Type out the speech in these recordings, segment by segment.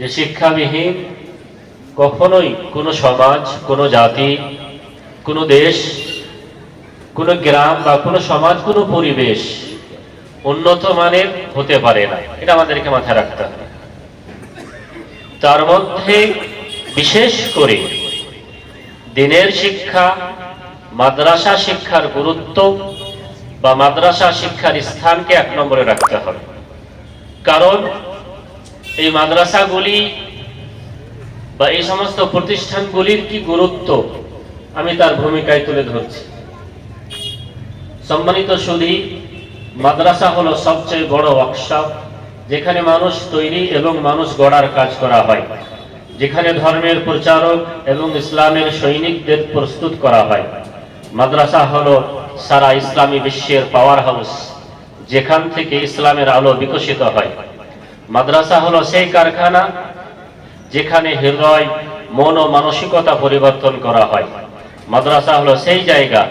যে শিক্ষাবিহীন কখনোই কোনো সমাজ, কোনো জাতি, কোনো দেশ, কোনো গ্রাম বা কোনো সমাজ, কোনো পরিবেশ উন্নত মানের হতে পারে না। এটা আমাদেরকে মাথায় রাখতে হবে। তার মধ্যে বিশেষ করে দিনের শিক্ষা, মাদ্রাসা শিক্ষার গুরুত্ব বা মাদ্রাসা শিক্ষার স্থানকে এক নম্বরে রাখতে হবে। কারণ এই মাদ্রাসাগুলি বা এই সমস্ত প্রতিষ্ঠানগুলির কি গুরুত্ব? আমি তার ভূমিকায় তুলে ধরছি। সম্মানিত সুধী, মাদ্রাসা হলো সবচেয়ে বড় ওয়ার্কশপ, যেখানে মানুষ তৈরি এবং মানুষ গড়ার কাজ করা হয়। যেখানে ধর্মের প্রচারক এবং ইসলামের সৈনিকদের প্রস্তুত করা হয়। মাদ্রাসা হলো সারা ইসলামী বিশ্বের পাওয়ার হাউস যেখান থেকে ইসলামের আলো বিকশিত হয়। মাদ্রাসা হলো সেই কারখানা যেখানে হৃদয়, মন ও মানসিকতা পরিবর্তন করা হয়। মাদ্রাসা হলো সেই জায়গা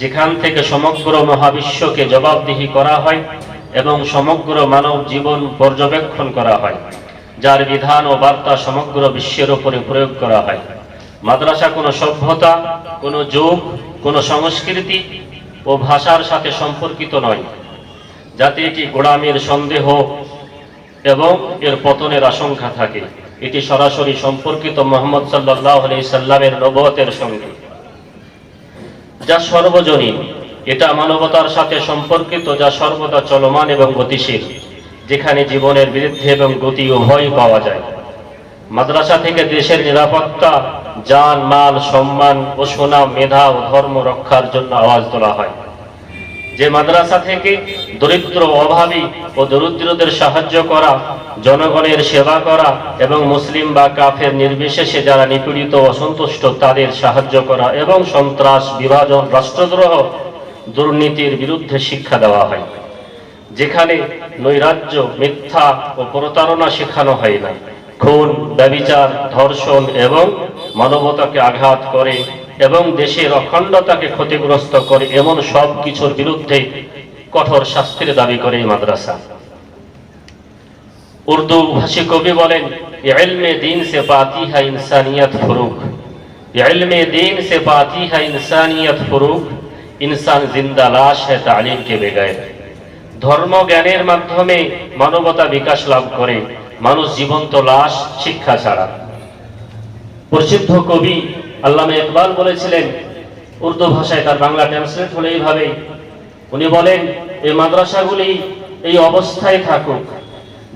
যেখান থেকে সমগ্র মহাবিশ্বকে জবাবদিহি করা হয় এবং সমগ্র মানব জীবন পর্যবেক্ষণ করা হয়, যার বিধান ও বার্তা সমগ্র বিশ্বের উপরে প্রয়োগ করা হয়। মাদ্রাসা কোনো সভ্যতা, কোনো যুগ, কোনো সংস্কৃতি ও ভাষার সাথে সম্পর্কিত নয়। যাতে এটি গোড়ামির সন্দেহ এবং এর পতনের আশঙ্কা থাকে। এটি সরাসরি সম্পর্কিত মোহাম্মদ সাল্লাহ আলি সাল্লামের নবতের সঙ্গে। যা সর্বজনীন, এটা মানবতার সাথে সম্পর্কিত, যা সর্বদা চলমান এবং গতিশীল, যেখানে জীবনের বিরুদ্ধে এবং গতি উভয় পাওয়া যায়। মাদ্রাসা থেকে দেশের নিরাপত্তা যান মাল, সম্মান ও সুনাম, মেধা ও ধর্ম রক্ষার জন্য আওয়াজ তোলা হয়। যে মাদ্রাসা থেকে দরিদ্র, অভাবী ও দরিদ্রদের সাহায্য করা, জনগণের সেবা করা এবং মুসলিম বা কাফের নির্বিশেষে যারা নিপীড়িত অসন্তুষ্ট তাদের সাহায্য করা এবং সন্ত্রাস, বিভাজন, রাষ্ট্রদ্রোহ, দুর্নীতির বিরুদ্ধে শিক্ষা দেওয়া হয়। যেখানে নৈরাজ্য, মিথ্যা ও প্রতারণা শেখানো হয় না। খুন, ব্যবিচার, ধর্ষণ এবং মানবতাকে আঘাত করে এবং দেশের অখণ্ডতাকে ক্ষতিগ্রস্ত করে এমন সব কিছুর বিরুদ্ধে কঠোর শাস্তির দাবি করে এই মাদ্রাসা। উর্দু ভাষী কবি বলেন দিন সে পাতি হা ইনসানিয়ত ফুরুক। দিন সে পাতি হা ইনসানিয়ত ফুরুক। ইনসান জিন্দা লাশ হ্যাঁ তালিম কে বেগায় ধর্ম জ্ঞানের মাধ্যমে মানবতা বিকাশ লাভ করে। মানুষ জীবন্ত লাশ শিক্ষা ছাড়া। প্রসিদ্ধ কবি আল্লামা ইকবাল বলেছিলেন, উর্দু ভাষায় তার বাংলা ট্রান্সলেট হলে এইভাবে উনি বলেন, এই মাদ্রাসাগুলি এই অবস্থায় থাকুক।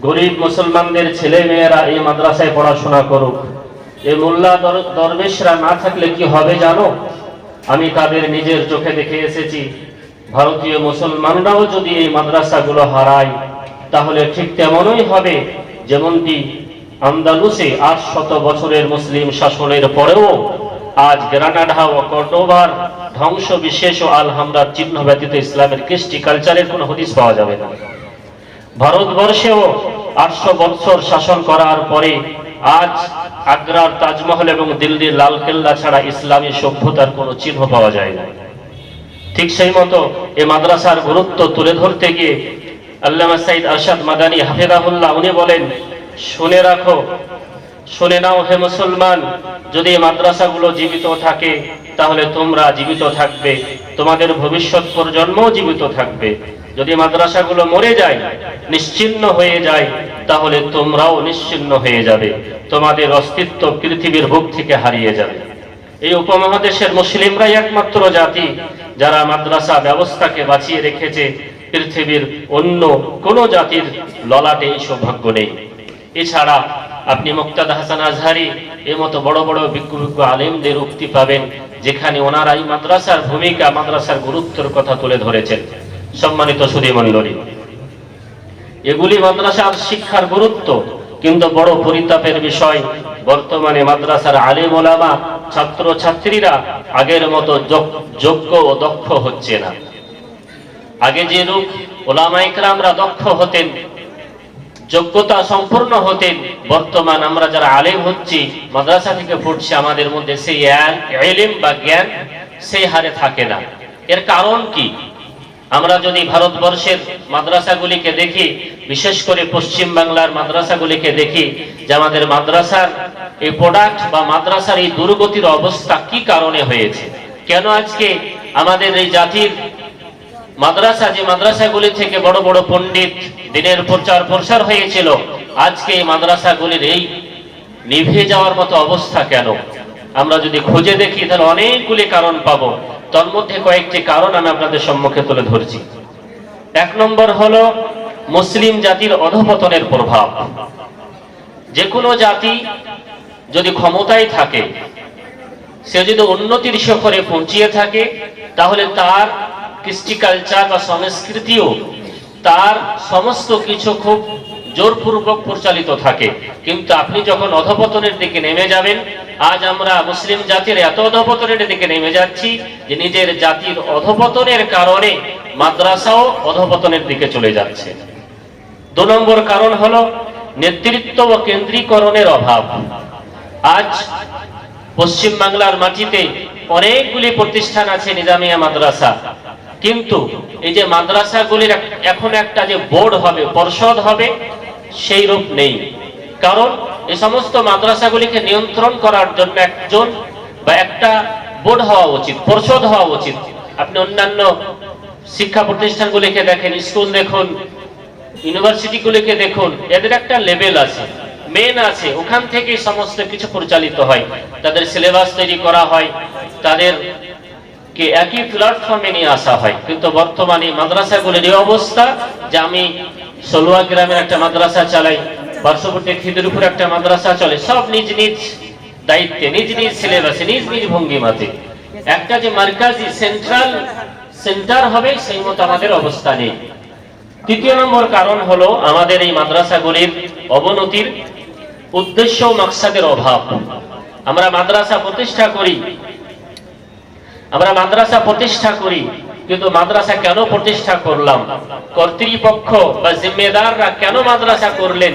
গরিব মুসলমানদের ছেলে মেয়েরা এই মাদ্রাসায় পড়াশোনা করুক। এই মোল্লা দর- দরবেশরা না থাকলে কি হবে জানো? আমি তাদের নিজের চোখে দেখে এসেছি। ভারতীয় মুসলমানরাও যদি এই মাদ্রাসাগুলো হারায়, তাহলে ঠিক তেমনই হবে যেমনটি আন্দালুসে আট শত বছরের মুসলিম শাসনের পরেও আজ গ্রানাডা ও কর্ডোবার ধ্বংস বিশেষ ও আলহামরার চিহ্ন ব্যতীত ইসলামের কৃষ্টি কালচারের কোনো হদিস পাওয়া যাবে না। ভারতবর্ষেও আটশো বৎসর শাসন করার পরে আজ আগ্রার তাজমহল এবং দিল্লির লালকেল্লা ছাড়া ইসলামী সভ্যতার কোনো চিহ্ন পাওয়া যায় না। ঠিক সেই মতো এ মাদ্রাসার গুরুত্ব তুলে ধরতে গিয়ে আল্লামা সাইদ আরশাদ মাদানী হাফেদাহুল্লাহ উনি বলেন, শুনে রাখো শুনে নাও হে মুসলমান, যদি মাদ্রাসাগুলো জীবিত থাকে, তাহলে তোমরা জীবিত থাকবে। তোমাদের ভবিষ্যৎ প্রজন্মও জীবিত থাকবে। যদি মাদ্রাসাগুলো মরে যায়, নিশ্চিন্ন হয়ে যায়, তাহলে তোমরাও নিশ্চিন্ন হয়ে যাবে। তোমাদের অস্তিত্ব পৃথিবীর বুক থেকে হারিয়ে যাবে। এই উপমহাদেশের মুসলিমরাই একমাত্র জাতি, যারা মাদ্রাসা ব্যবস্থাকে বাঁচিয়ে রেখেছে। পৃথিবীর অন্য কোন জাতির ললাটে এই সৌভাগ্য নেই। এছাড়া আপনি মুক্তাদ হাসান আজহারি এর মতো বড় বড় বিজ্ঞ বিজ্ঞ আলেমদের উক্তি পাবেন, যেখানে ওনারা এই মাদ্রাসার ভূমিকা, মাদ্রাসার গুরুত্বের কথা তুলে ধরেছেন। সম্মানিত সুদী মণ্ডলী, এগুলি মাদ্রাসার শিক্ষার গুরুত্ব, কিন্তু বড় পরিতাপের বিষয়, বর্তমানে মাদ্রাসার আলেম ওলামা ছাত্র ছাত্রীরা আগের মতো যোগ- যোগ্য ও দক্ষ হচ্ছে না। আগে যে রূপ ওলামা ইকরামরা দক্ষ হতেন যোগ্যতা সম্পূর্ণ হতেন বর্তমান আমরা যারা আলেম হচ্ছি, মাদ্রাসা থেকে পড়ছি, আমাদের মধ্যে সেই এলিম বা জ্ঞান সেই হারে থাকে না। এর কারণ কি? আমরা যদি ভারতবর্ষের মাদ্রাসাগুলিকে দেখি, বিশেষ করে পশ্চিম বাংলার মাদ্রাসাগুলিকে দেখি, যে আমাদের মাদ্রাসার এই প্রোডাক্ট বা মাদ্রাসার এই দুর্গতির অবস্থা কি কারণে হয়েছে? কেন আজকে আমাদের এই জাতির মাদ্রাসা, যে মাদ্রাসাগুলি থেকে বড় বড় পণ্ডিত দিনের প্রচার প্রসার হয়েছিল, আজকে এই মাদ্রাসাগুলির এই নিভে যাওয়ার মতো অবস্থা কেন? আমরা যদি খুঁজে দেখি, তাহলে অনেকগুলি কারণ পাবো। তার মধ্যে কয়েকটি কারণ আমি আপনাদের সম্মুখে তুলে ধরছি। এক নম্বর হলো মুসলিম জাতির অধপতনের প্রভাব। যে কোনো জাতি যদি ক্ষমতায় থাকে, সে যদি উন্নতির শিখরে পৌঁছিয়ে থাকে, তাহলে তার কৃষ্টি কালচার বা সংস্কৃতিও তার সমস্ত কিছু খুব জোরপূর্বক পরিচালিত থাকে। কিন্তু আপনি যখন অধপতনের দিকে নেমে যাবেন, আজ আমরা মুসলিম জাতির এত অধপতনের দিকে নেমে যাচ্ছি যে নিজের জাতির অধপতনের কারণে মাদ্রাসাও অধপতনের দিকে চলে যাচ্ছে। দু নম্বর কারণ হলো নেতৃত্ব ও কেন্দ্রীকরণের অভাব। আজ পশ্চিম বাংলার মাটিতে অনেকগুলি প্রতিষ্ঠান আছে নিজামিয়া মাদ্রাসা। কিন্তু এই যে মাদ্রাসাগুলির এখন একটা যে বোর্ড হবে, পর্ষদ হবে, সেই রূপ নেই। কারণ এই সমস্ত মাদ্রাসাগুলিকে নিয়ন্ত্রণ করার জন্য একজন বা একটা বোর্ড হওয়া উচিত, পর্ষদ হওয়া উচিত। আপনি অন্যান্য শিক্ষা প্রতিষ্ঠানগুলিকে দেখেন, স্কুল দেখুন, ইউনিভার্সিটিগুলিকে দেখুন, এদের একটা লেভেল আছে মেন আছে। ওখান থেকেই সমস্ত কিছু পরিচালিত হয়। তাদের সিলেবাস তৈরি করা হয়, তাদের কে একই প্ল্যাটফর্মে নিয়ে আসা হয়। কিন্তু বর্তমানে মাদ্রাসাগুলির এই অবস্থা যে আমি সলুয়া গ্রামের একটা মাদ্রাসা চালাই, পার্শ্ববর্তী খিদিরপুর একটা মাদ্রাসা চলে, সব নিজ নিজ দায়িত্বে, নিজ নিজ সিলেবাসে নিজ নিজ ভঙ্গিমাতে। একটা যে মার্কাজি সেন্ট্রাল সেন্টার হবে, সেই মতো আমাদের অবস্থা নেই। তৃতীয় নম্বর কারণ হলো আমাদের এই মাদ্রাসাগুলির অবনতির উদ্দেশ্য মাকসাদের অভাব। আমরা মাদ্রাসা প্রতিষ্ঠা করি আমরা মাদ্রাসা প্রতিষ্ঠা করি, কিন্তু মাদ্রাসা কেন প্রতিষ্ঠা করলাম? কর্তৃপক্ষ বা জিম্মেদাররা কেন মাদ্রাসা করলেন?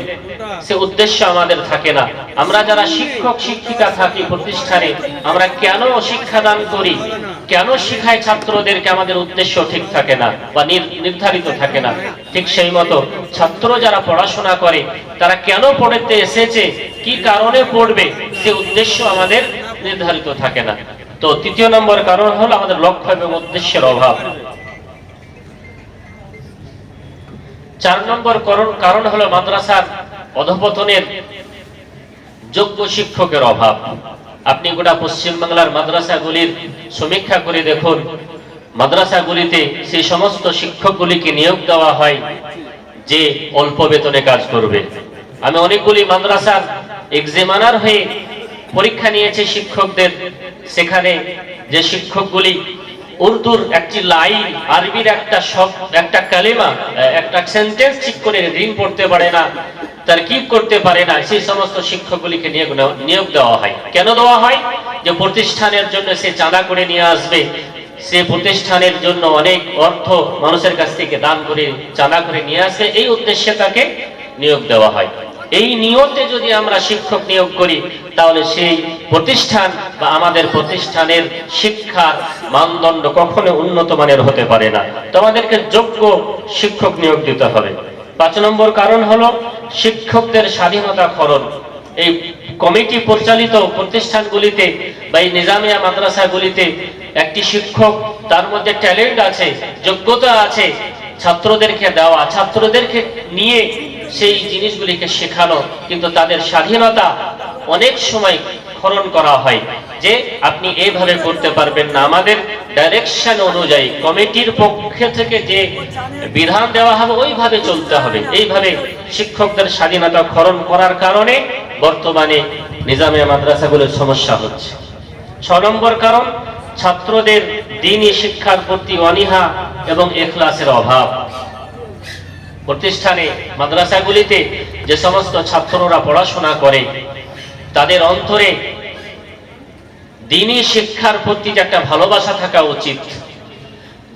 সে উদ্দেশ্য আমাদের থাকে না। আমরা যারা শিক্ষক, শিক্ষিকা থাকি প্রতিষ্ঠানে, আমরা কেন শিক্ষাদান করি? কেন শিখায় ছাত্রদেরকে আমাদের উদ্দেশ্য ঠিক থাকে না বা নির্ধারিত থাকে না? ঠিক সেই মতো ছাত্র যারা পড়াশোনা করে, তারা কেন পড়তে এসেছে? কি কারণে পড়বে? সে উদ্দেশ্য আমাদের নির্ধারিত থাকে না। তো তৃতীয় নম্বর কারণ হলো আমাদের লক্ষ্য এবং উদ্দেশ্যের অভাব। চার নম্বর করণ- হলো মাদ্রাসার অধপতনের যোগ্য শিক্ষকের অভাব। আপনি গোটা পশ্চিম বাংলার মাদ্রাসাগুলির সমীক্ষা করে দেখুন। মাদ্রাসাগুলিতে সেই সমস্ত শিক্ষকগুলিকে নিয়োগ দেওয়া হয় যে অল্প বেতনে কাজ করবে। আমি অনেকগুলি মাদ্রাসার এক্সামিনার হয়ে পরীক্ষা নিয়েছি শিক্ষকদের। সেখানে যে শিক্ষকগুলি উর্দুর একটি লাইন, আরবির একটা শব্দ, একটা কালেমা, একটা সেন্টেন্স ঠিক করে রিং পড়তে পারে না তার কি করতে পারে না, সেই সমস্ত শিক্ষকগুলিকে নিয়োগ নিয়োগ দেওয়া হয়। কেন দেওয়া হয়? যে প্রতিষ্ঠানের জন্য সে চাঁদা করে নিয়ে আসবে, সে প্রতিষ্ঠানের জন্য অনেক অর্থ মানুষের কাছ থেকে দান করে, চাঁদা করে নিয়ে আসবে এই উদ্দেশ্যে তাকে নিয়োগ দেওয়া হয়। এই নিয়তে যদি আমরা শিক্ষক নিয়োগ করি, তাহলে সেই প্রতিষ্ঠান বা আমাদের প্রতিষ্ঠানের শিক্ষার মানদণ্ড কখনো উন্নত মানের হতে পারে না। তো আমাদেরকে যোগ্য শিক্ষক নিয়োগ দিতে হবে। পাঁচ নম্বর কারণ হলো শিক্ষকদের স্বাধীনতা খরণ। এই কমিটি পরিচালিত প্রতিষ্ঠানগুলিতে বা এই নিজামিয়া মাদ্রাসাগুলিতে একটি শিক্ষক, তার মধ্যে ট্যালেন্ট আছে, যোগ্যতা আছে, ছাত্রদেরকে দেওয়া, ছাত্রদেরকে নিয়ে সেই জিনিসগুলিকে শেখানো, কিন্তু তাদের স্বাধীনতা অনেক সময় খরণ করা হয় যে আপনি এইভাবে করতে পারবেন না। আমাদের ডাইরেকশন অনুযায়ী কমিটির পক্ষ থেকে যে বিধান দেওয়া হবে, ওইভাবে চলতে হবে। এইভাবে শিক্ষকদের স্বাধীনতা খরণ করার কারণে বর্তমানে নিজামে মাদ্রাসাগুলোর সমস্যা হচ্ছে। ছ নম্বর কারণ, ছাত্রদের দিনই শিক্ষার প্রতি অনীহা এবং এখলাসের অভাব। প্রতিষ্ঠানে মাদ্রাসাগুলিতে যে সমস্ত ছাত্ররা পড়াশোনা করে, তাদের অন্তরে দিনই শিক্ষার প্রতি যে একটা ভালোবাসা থাকা উচিত,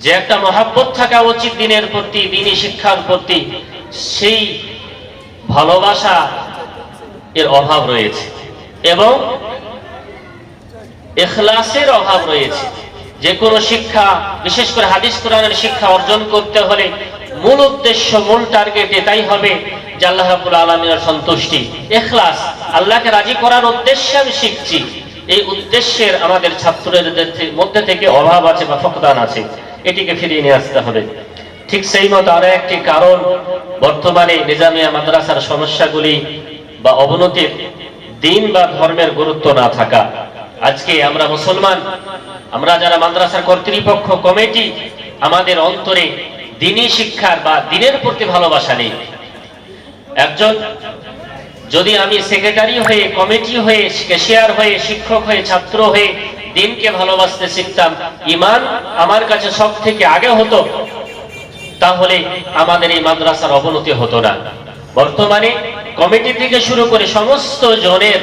যে একটা মহাব্বত থাকা উচিত দিনের প্রতি দিনই শিক্ষার প্রতি, সেই ভালোবাসা এর অভাব রয়েছে এবং এখলাসের অভাব রয়েছে। যে কোনো শিক্ষা, বিশেষ করে হাদিস কোরআনের শিক্ষা অর্জন করতে হলে মূল উদ্দেশ্য, মূল টার্গেট এটাই হবে যে আল্লাহ রাব্বুল আলামিনের সন্তুষ্টি। ইখলাস, আল্লাহকে রাজি করার উদ্দেশ্যে আমি শিখছি। এই উদ্দেশ্যের আমাদের ছাত্রদের মধ্যে থেকে অভাব আছে বা ফকদান আছে। এটিকে ফিরিয়ে নিয়ে আসতে হবে। ঠিক সেই মতো আরও একটি কারণ, বর্তমানে নিজামিয়া মাদ্রাসার সমস্যাগুলি বা অবনতির দিন বা ধর্মের গুরুত্ব না থাকা। আজকে আমরা মুসলমান, আমরা যারা মাদ্রাসার কর্তৃপক্ষ কমিটি, আমাদের অন্তরে দিনী শিক্ষার বা দিনের প্রতি ভালোবাসা নেই। একজন যদি আমি সেক্রেটারি হয়ে কমিটি হয়ে ক্যাশিয়ার হয়ে, শিক্ষক হয়ে, ছাত্র হয়ে দিনকে ভালোবাসতে শিখতাম, ইমান আমার কাছে সব থেকে আগে হতো, তাহলে আমাদের এই মাদ্রাসার অবনতি হতো না। বর্তমানে কমিটি থেকে শুরু করে সমস্ত জনের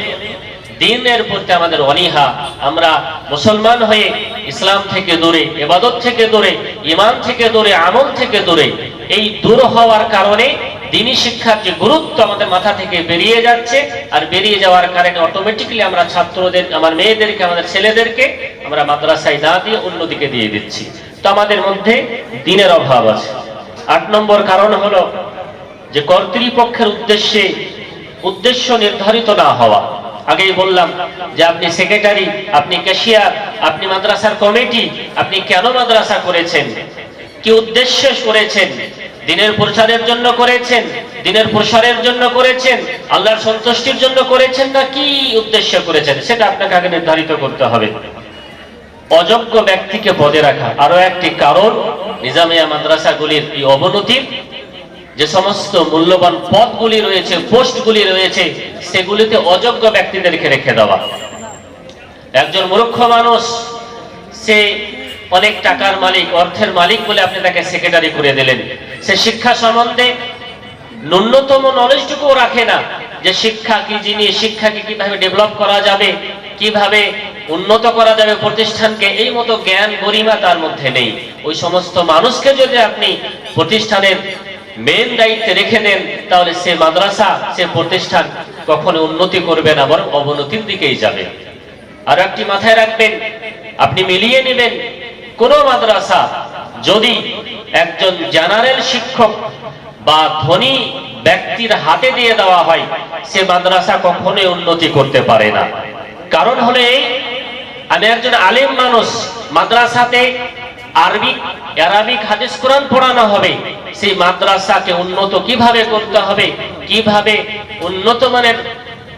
দিনের প্রতি আমাদের অনীহা। আমরা মুসলমান হয়ে ইসলাম থেকে দূরে এবাদত থেকে দূরে ইমান থেকে দূরে, আমল থেকে দূরে, এই দূর হওয়ার কারণে দিনী শিক্ষার যে গুরুত্ব আমাদের মাথা থেকে বেরিয়ে যাচ্ছে, আর বেরিয়ে যাওয়ার কারণে অটোমেটিক্যালি আমরা ছাত্রদের, আমার মেয়েদেরকে, আমাদের ছেলেদেরকে আমরা মাদ্রাসায় না দিয়ে অন্যদিকে দিয়ে দিচ্ছি। তো আমাদের মধ্যে দিনের অভাব আছে। আট নম্বর কারণ হলো যে কর্তৃপক্ষের উদ্দেশ্যে, উদ্দেশ্য নির্ধারিত না হওয়া। আগেই বললাম যে আপনি সেক্রেটারি আপনি ক্যাশিয়ার আপনি মাদ্রাসার কমিটি আপনি কেন মাদ্রাসা করেছেন? কি উদ্দেশ্যে করেছেন? দিনের প্রচারের জন্য করেছেন? দিনের প্রসারের জন্য করেছেন? আল্লাহর সন্তুষ্টির জন্য করেছেন না কি উদ্দেশ্য করেছেন? সেটা আপনাকে আগে নির্ধারিত করতে হবে। অযোগ্য ব্যক্তিকে পদে রাখা। আরও একটি কারণ, নিজামিয়া মাদ্রাসাগুলির এই অবনতির যে সমস্ত মূল্যবান পদগুলি রয়েছে, পোস্টগুলি রয়েছে, সেগুলিতে অযোগ্য ব্যক্তিদেরকে রেখে দেওয়া। একজন মূর্খ মানুষ, সে অনেক টাকার মালিক, অর্থের মালিক বলে আপনি তাকে সেক্রেটারি করে দিলেন। সে শিক্ষা সম্বন্ধে ন্যূনতম নলেজটুকুও রাখে না যে শিক্ষা কি জিনিস শিক্ষাকে কীভাবে ডেভেলপ করা যাবে, কীভাবে উন্নত করা যাবে প্রতিষ্ঠানকে, এই মতো জ্ঞান গরিমা তার মধ্যে নেই। ওই সমস্ত মানুষকে যদি আপনি প্রতিষ্ঠানের মেন দায়িত্বে রেখে দেন, তাহলে সে মাদ্রাসা, সে প্রতিষ্ঠান কখনো উন্নতি করবে না, বরং অবনতির দিকেই যাবে। আর একটি মাথায় রাখবেন, আপনি মিলিয়ে নেবেন, কোন মাদ্রাসা যদি একজন জেনারেল শিক্ষক বা ধনী ব্যক্তির হাতে দিয়ে দেওয়া হয়, সে মাদ্রাসা কখনোই উন্নতি করতে পারে না। কারণ হলে আমি একজন আলেম মানুষ, মাদ্রাসাতে আরবিক অ্যারাবিক হাদিস কোরআন পড়ানো হবে। সেই মাদ্রাসাকে উন্নত কীভাবে করতে হবে? কীভাবে উন্নত মানের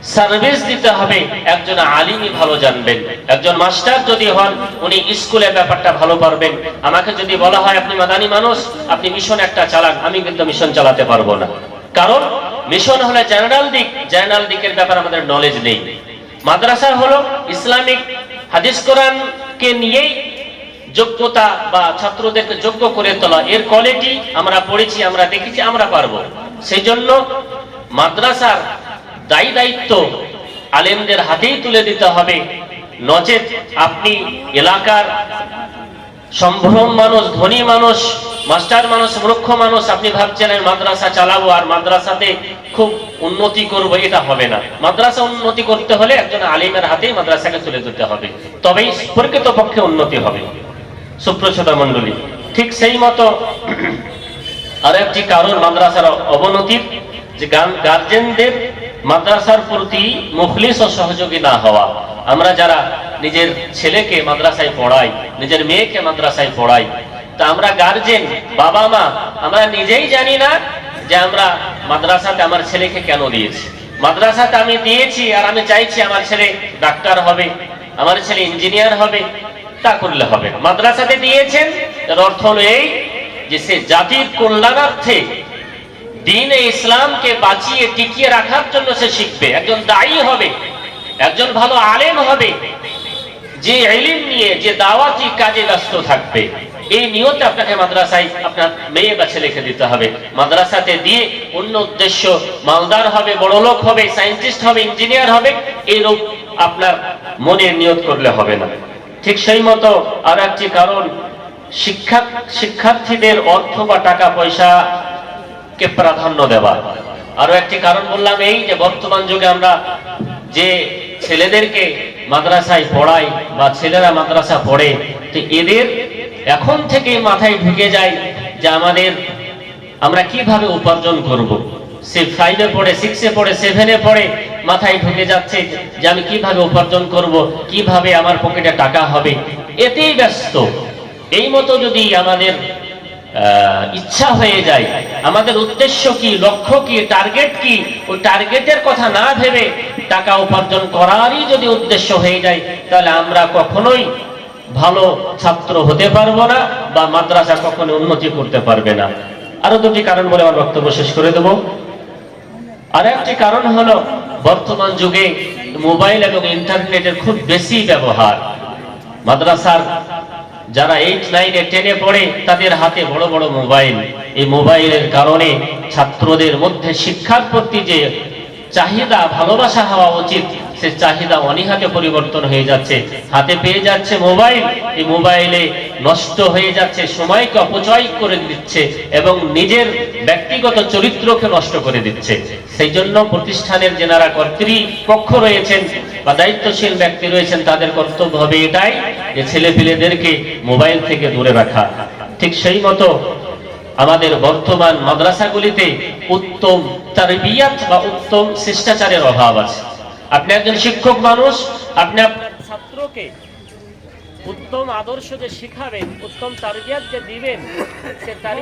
সার্ভিস দিতে হবে? একজন আলিমই ভালো জানবেন। একজন মাস্টার যদি হন, উনি স্কুলের ব্যাপারটা ভালো পারবেন। আমাকে যদি বলা হয়, আপনি মাদানি মানুষ, আপনি মিশন একটা চালান। আমি কিন্তু মিশন চালাতে পারব না। কারণ মিশন হলে জেনারেল দিক। জেনারেল দিকের ব্যাপারে আমাদের নলেজ নেই। মাদ্রাসা হলো ইসলামিক হাদিস কোরআনকে নিয়েই যোগ্যতা বা ছাত্রদেরকে যোগ্য করে তোলা। এর কোয়ালিটি আমরা পড়েছি, আমরা দেখেছি, আমরা পারব। সেই জন্য মাদ্রাসার দায়ী দায়িত্ব আলেমদের হাতেই তুলে দিতে হবে। নচেত আপনি এলাকার সম্ভ্রম মানুষ, ধনী মানুষ, মাস্টার মানুষ, মূর্খ মানুষ, আপনি ভাবছেন মাদ্রাসা চালাবো আর মাদ্রাসাতে খুব উন্নতি করব, এটা হবে না। মাদ্রাসা উন্নতি করতে হলে একজন আলিমের হাতেই মাদ্রাসাকে তুলে দিতে হবে। তবেই প্রকৃত পক্ষে উন্নতি হবে। সুপ্রসদা মণ্ডলী। ঠিক সেই মতো আর একটি কারণ মাদ্রাসার অবনতির, যে গার্জেনদের মাদ্রাসার প্রতি মুখলিস ও সহযোগী না হওয়া। আমরা যারা নিজের ছেলেকে মাদ্রাসায় পড়াই, নিজের মেয়েকে মাদ্রাসায় পড়াই, তা আমরা গার্জেন বাবা মা আমরা নিজেই জানি না যে আমরা মাদ্রাসাতে আমার ছেলেকে কেন দিয়েছি। মাদ্রাসাতে আমি দিয়েছি আর আমি চাইছি আমার ছেলে ডাক্তার হবে, আমার ছেলে ইঞ্জিনিয়ার হবে তা করলে হবে। না মাদ্রাসাতে দিয়েছেন, এর অর্থ হলো এই যে সে জাতির কল্যাণার্থে দিন ইসলামকে বাঁচিয়ে, টিকিয়ে রাখার জন্য সে শিখবে। একজন দায়ী হবে, একজন ভালো আলেম হবে, যে এলিম নিয়ে, যে দাওয়াতি কাজে ব্যস্ত থাকবে। এই নিয়তে আপনাকে মাদ্রাসায় আপনার মেয়ে বা ছেলেকে দিতে হবে। মাদ্রাসাতে দিয়ে অন্য উদ্দেশ্য, মালদার হবে, বড় লোক হবে, সায়েন্টিস্ট হবে, ইঞ্জিনিয়ার হবে এই রূপ আপনার মনের নিয়ত করলে হবে না। ঠিক সেই মতো আর একটি কারণ, শিক্ষা, শিক্ষার্থীদের অর্থ বা টাকা পয়সা কে প্রাধান্য দেওয়া। আরও একটি কারণ বললাম এই যে বর্তমান যুগে আমরা যে ছেলেদেরকে মাদ্রাসায় পড়াই বা ছেলেরা মাদ্রাসা পড়ে, তো এদের এখন থেকে মাথায় ঢুকে যায় যে আমাদের আমরা কীভাবে উপার্জন করব। সে ফাইভে পড়ে সিক্সে পড়ে সেভেনে পড়ে, মাথায় ঢুকে যাচ্ছে যে আমি কীভাবে উপার্জন করব, কীভাবে আমার পকেটে টাকা হবে। এতেই ব্যস্ত। এই মতো যদি আমাদের ইচ্ছা হয়ে যায়, আমাদের উদ্দেশ্য কি, লক্ষ্য কি টার্গেট কি, ওই টার্গেটের কথা না ভেবে টাকা উপার্জন করারই যদি উদ্দেশ্য হয়ে যায়, তাহলে আমরা কখনোই ভালো ছাত্র হতে পারব না বা মাদ্রাসা কখনো উন্নতি করতে পারবে না। আরও দুটি কারণ বলে আমার বক্তব্য শেষ করে দেব। আর একটি কারণ হলো, বর্তমান যুগে মোবাইল এবং ইন্টারনেটের খুব বেশি ব্যবহার। মাদ্রাসার যারা এইট নাইনে টেনে পড়ে, তাদের হাতে বড় বড় মোবাইল। এই মোবাইলের কারণে ছাত্রদের মধ্যে শিক্ষার প্রতি যে চাহিদা, ভালোবাসা হওয়া উচিত সে চাহিদা অনীহাতে পরিবর্তন হয়ে যাচ্ছে। হাতে পেয়ে যাচ্ছে মোবাইল। এই মোবাইলে নষ্ট হয়ে যাচ্ছে, সময়কে অপচয় করে দিচ্ছে এবং নিজের ব্যক্তিগত চরিত্রকে নষ্ট করে দিচ্ছে। সেই জন্য প্রতিষ্ঠানের যেনারা কর্তৃপক্ষ রয়েছেন বা দায়িত্বশীল ব্যক্তি রয়েছেন, তাদের কর্তব্য হবে এটাই যে ছেলে পেলেদেরকে মোবাইল থেকে দূরে রাখা। ঠিক সেই মতো আমাদের বর্তমান মাদ্রাসাগুলিতে উত্তম তারবিয়াত বা উত্তম শিষ্টাচারের অভাব আছে। আপনি একজন শিক্ষক মানুষ, আপনি আপনার ছাত্রকে উত্তম আদর্শ যে শিখাবেন, উত্তম তারবিয়াত যে দিবেন, সে তারবিয়াত